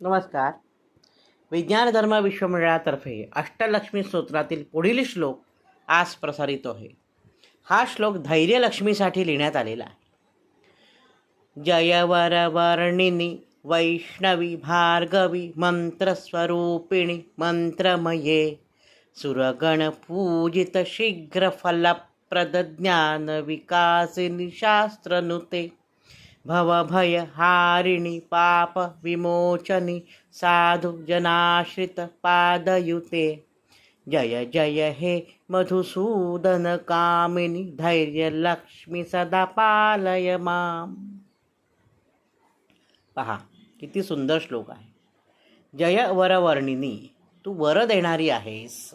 नमस्कार. विज्ञान धर्म विश्वमंडळातर्फे अष्टलक्ष्मी स्तोत्रातील पुढील श्लोक आज प्रसारित आहे. हा श्लोक धैर्यलक्ष्मीसाठी लिहिण्यात आलेला आहे. जयवरवर्णिनी वैष्णवी भार्गवी मंत्रस्वरूपिणी मंत्रमये सुरगण पूजित शीघ्र फलप्रद ज्ञान विकासिनी शास्त्रनुते. भवभय हारिणी पाप विमोचनी साधु जनाश्रित पादयुते। जय जय हे मधुसूदन कामिनी धैर्य लक्ष्मी सदा पालय माम। पहा किती सुंदर श्लोक आहे. जय वरवर्णिनी तू वर देणारी आहेस.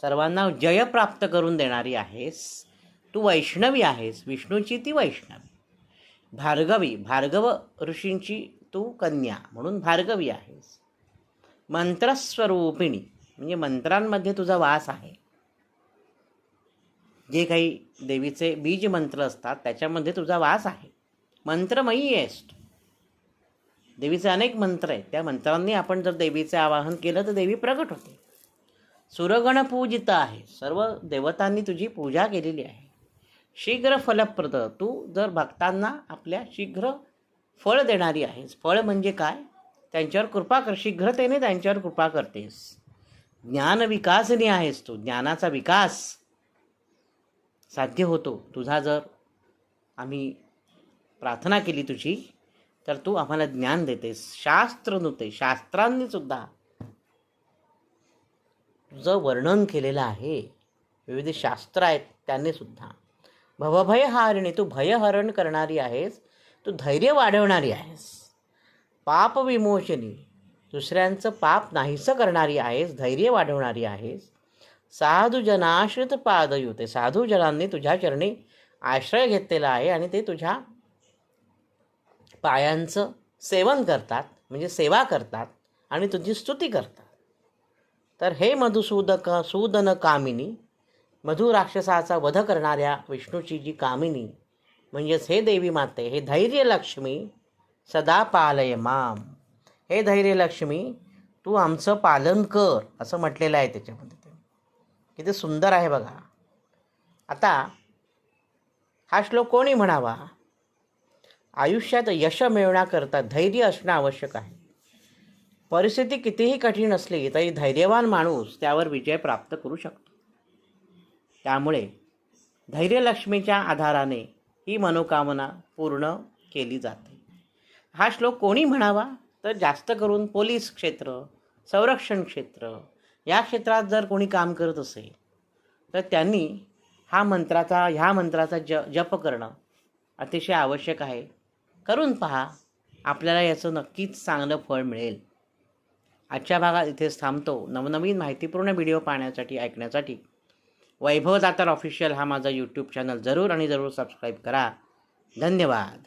सर्वांना जय प्राप्त करून देणारी आहेस. तू वैष्णवी आहेस विष्णूची ती वैष्णवी. भार्गवी भार्गव ऋषींची तू कन्या म्हणून भार्गवी आहेस. मंत्रस्वरूपिणी म्हणजे मंत्रांमध्ये तुझा वास आहे. जे काही देवीचे बीज मंत्र असतात त्याच्यामध्ये तुझा वास आहे. मंत्रमयी आहेस देवीचे अनेक मंत्र आहेत. त्या मंत्रांनी आपण जर देवीचे आवाहन केलं तर देवी प्रगट होते. सुरगण पूजित आहे. सर्व देवतांनी तुझी पूजा केलेली आहे. शीघ्र फलप्रद. तू जर भक्तांना आपल्या शीघ्र फळ देणारी आहेस. फळ म्हणजे काय? त्यांच्यावर कृपा कर. शीघ्रतेने त्यांच्यावर कृपा करतेस. ज्ञान विकासनी आहेस तू. ज्ञानाचा विकास साध्य होतो. तुझा जर आम्ही प्रार्थना केली तुझी तर तू आम्हाला ज्ञान देतेस. शास्त्र नव्हते शास्त्रांनी सुद्धा तुझं वर्णन केलेलं आहे. विविध शास्त्र आहेत त्यांनी सुद्धा. भवभय हारिणी तू भयहरण करणारी आहेस तू धैर्य वाढवणारी आहेस. पाप विमोचनी दुसऱ्यांचं पाप नाहीसं करणारी आहेस धैर्य वाढवणारी आहेस. साधू जनाश्रित पादयुते साधू जनांनी तुझ्या चरणी आश्रय घेतलेला आहे आणि ते तुझ्या पायांचं सेवन करतात म्हणजे सेवा करतात आणि तुझी स्तुती करतात. तर हे मधुसूदक सूदन कामिनी मधु राक्षसाचा वध करणाऱ्या विष्णूची जी कामिनी म्हणजेच हे देवी माते हे धैर्यलक्ष्मी सदा पालय माम. हे धैर्यलक्ष्मी तू आमचं पालन कर असं म्हटलेलं आहे त्याच्यामध्ये ते. किती सुंदर आहे बघा. आता हा श्लोक कोणी म्हणावा? आयुष्यात यश मिळवण्याकरता धैर्य असणं आवश्यक आहे. परिस्थिती कितीही कठीण असली तरी धैर्यवान माणूस त्यावर विजय प्राप्त करू शकतो. त्यामुळे धैर्यलक्ष्मीच्या आधाराने ही मनोकामना पूर्ण केली जाते. हा श्लोक कोणी म्हणावा? तर जास्त करून पोलीस क्षेत्र संरक्षण क्षेत्र या क्षेत्रात जर कोणी काम करत असेल तर त्यांनी हा मंत्राचा ह्या मंत्राचा ज जप करणं अतिशय आवश्यक आहे. करून पहा आपल्याला याचं नक्कीच चांगलं फळ मिळेल. आजच्या भागात इथेच थांबतो. नवनवीन माहितीपूर्ण व्हिडिओ पाहण्यासाठी ऐकण्यासाठी वैभव दातार ऑफिशियल हा माझा यूट्यूब चॅनल जरूर आणि जरूर सबस्क्राईब करा. धन्यवाद.